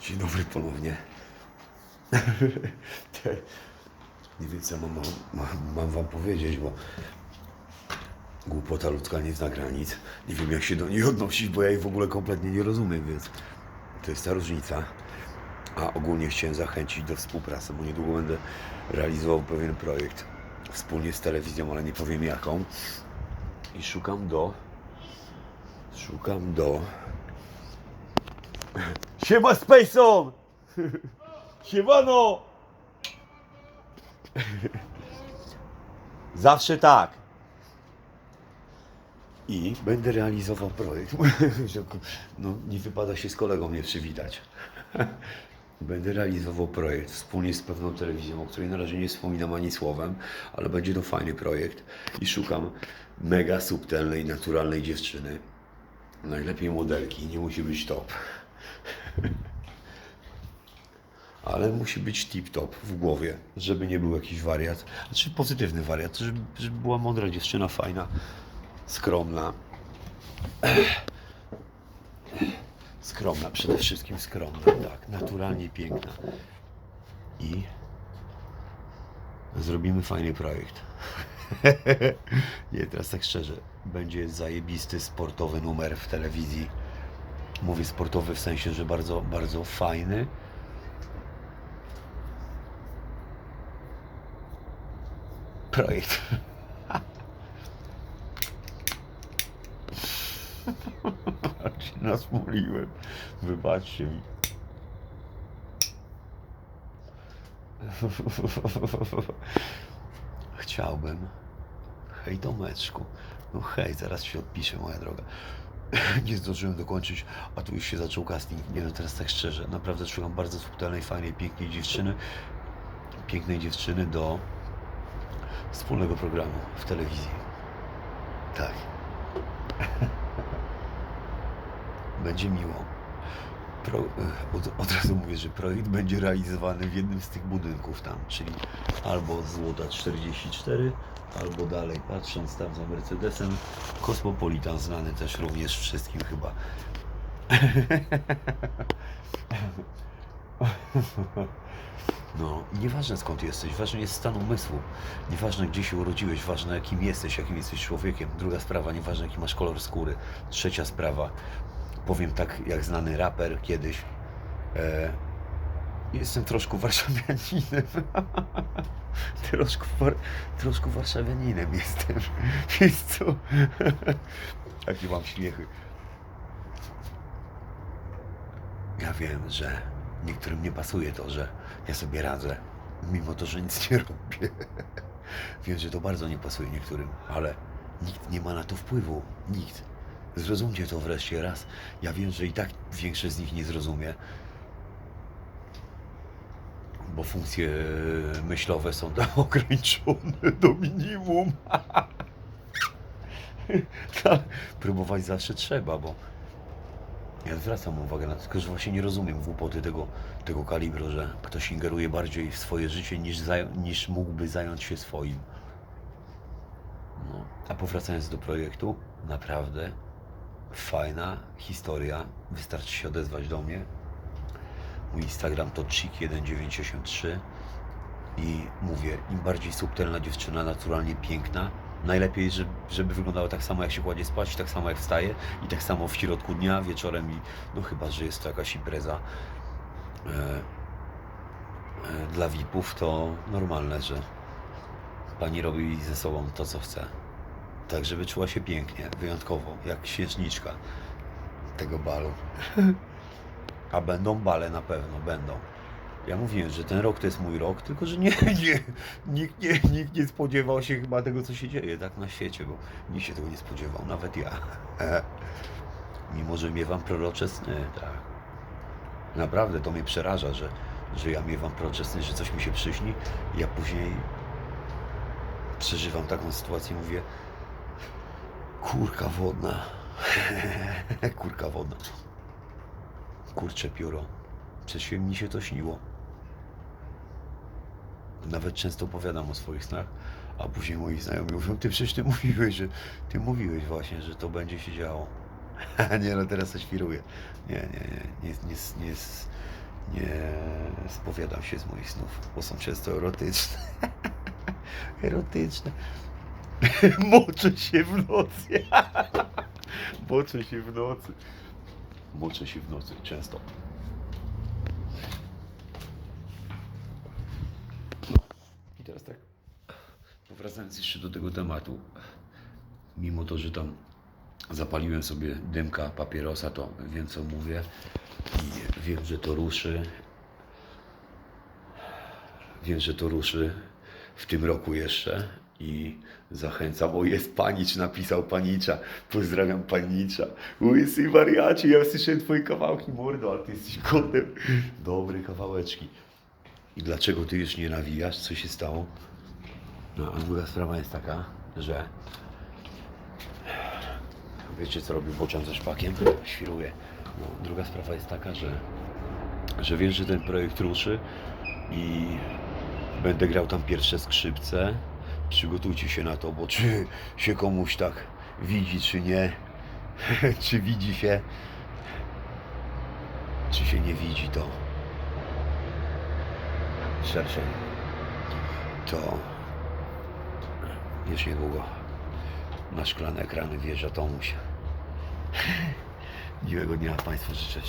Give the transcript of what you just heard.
Dzień dobry ponownie. Nie wiem, co mam, mam, mam wam powiedzieć, bo głupota ludzka nie zna granic. Nie wiem, jak się do niej odnosić, bo ja jej w ogóle kompletnie nie rozumiem, więc to jest ta różnica. A ogólnie chciałem zachęcić do współpracy, bo niedługo będę realizował pewien projekt wspólnie z telewizją, ale nie powiem jaką. I szukam do. Szukam do. Siema Spaceon! Siemano! Zawsze tak. I będę realizował projekt. No, nie wypada się z kolegą nie przywitać. Będę realizował projekt wspólnie z pewną telewizją, o której na razie nie wspominam ani słowem, ale będzie to fajny projekt i szukam mega subtelnej, naturalnej dziewczyny. Najlepiej modelki, nie musi być top. Ale musi być tip-top w głowie, żeby nie był jakiś wariat. Znaczy pozytywny wariat, żeby, żeby była mądra dziewczyna, fajna, skromna. Skromna, przede wszystkim skromna, tak, naturalnie piękna. I zrobimy fajny projekt. Nie, teraz tak szczerze, będzie zajebisty sportowy numer w telewizji. Mówię sportowy w sensie, że bardzo, bardzo fajny. Projekt. nasmuliłem. Wybaczcie mi. Chciałbym. Hej Tomeczku. No hej, zaraz się odpiszę, moja droga. Nie zdążyłem dokończyć, a tu już się zaczął casting. Nie no, teraz tak szczerze. Naprawdę szukam bardzo subtelnej, fajnej, pięknej dziewczyny. Pięknej dziewczyny do wspólnego programu w telewizji. Tak. będzie miło. Pro, od, od razu mówię, że projekt będzie realizowany w jednym z tych budynków tam, czyli albo Złota 44, albo dalej patrząc tam za Mercedesem, Kosmopolitan znany też również wszystkim chyba. No, nieważne skąd jesteś, ważny jest stan umysłu. Nieważne gdzie się urodziłeś, ważne jakim jesteś, jakim jesteś człowiekiem. Druga sprawa, nieważne jaki masz kolor skóry. Trzecia sprawa, powiem tak jak znany raper kiedyś. E, jestem troszkę warszawianinem. troszkę, war, troszkę warszawianinem jestem. Wiesz co? Jakie mam śmiechy. Ja wiem, że niektórym nie pasuje to, że ja sobie radzę, mimo to, że nic nie robię. wiem, że to bardzo nie pasuje niektórym, ale nikt nie ma na to wpływu. Nikt. Zrozumcie to wreszcie raz. Ja wiem, że i tak większość z nich nie zrozumie, bo funkcje myślowe są tam ograniczone do minimum. Ale próbować zawsze trzeba, bo ja zwracam uwagę na to, tylko że właśnie nie rozumiem głupoty tego, tego kalibru, że ktoś ingeruje bardziej w swoje życie niż, niż mógłby zająć się swoim. No. A powracając do projektu, naprawdę fajna historia. Wystarczy się odezwać do mnie. Mój Instagram to chick1983 i mówię, im bardziej subtelna dziewczyna, naturalnie piękna, najlepiej, żeby, żeby wyglądała tak samo jak się kładzie spać, tak samo jak wstaje i tak samo w środku dnia, wieczorem i no chyba, że jest to jakaś impreza e, e, dla VIP-ów, to normalne, że pani robi ze sobą to, co chce. Tak, żeby czuła się pięknie, wyjątkowo, jak księżniczka tego balu. A będą bale na pewno, będą. Ja mówiłem, że ten rok to jest mój rok, tylko że nie, nie, nikt nie, nikt nie spodziewał się chyba tego, co się dzieje tak na świecie, bo nikt się tego nie spodziewał, nawet ja. Mimo, że miewam prorocze sny, tak. Naprawdę to mnie przeraża, że, że ja miewam prorocze sny, że coś mi się przyśni, ja później przeżywam taką sytuację, mówię, kurka wodna, kurka wodna, kurcze pióro, przecież mi się to śniło. Nawet często opowiadam o swoich snach, a później moi znajomi mówią, ty przecież ty mówiłeś, że ty mówiłeś właśnie, że to będzie się działo. nie no, teraz to świruję. Nie, nie, nie, nie, nie, nie, nie spowiadam się z moich snów, bo są często erotyczne. erotyczne. Moczę się w nocy. Moczę się w nocy. Moczę się w nocy często. I teraz tak, powracając jeszcze do tego tematu, mimo to, że tam zapaliłem sobie dymka papierosa, to wiem co mówię i wiem, że to ruszy. Wiem, że to ruszy w tym roku jeszcze i zachęcam. O, jest panicz, napisał panicza. Pozdrawiam panicza. Łysy wariacie, ja słyszałem twoje kawałki, mordo, ale ty jesteś kotem. Dobre kawałeczki. I dlaczego ty już nie nawijasz? Co się stało? No, a druga sprawa jest taka, że wiecie co robił Bocian ze szpakiem? Świruje. No, druga sprawa jest taka, że, że wiem, że ten projekt ruszy i będę grał tam pierwsze skrzypce. Przygotujcie się na to, bo czy się komuś tak widzi, czy nie, czy widzi się, czy się nie widzi, to szerszej, to już niedługo na szklane ekrany wjeżdża Tomuś. Miłego dnia Państwu życzę.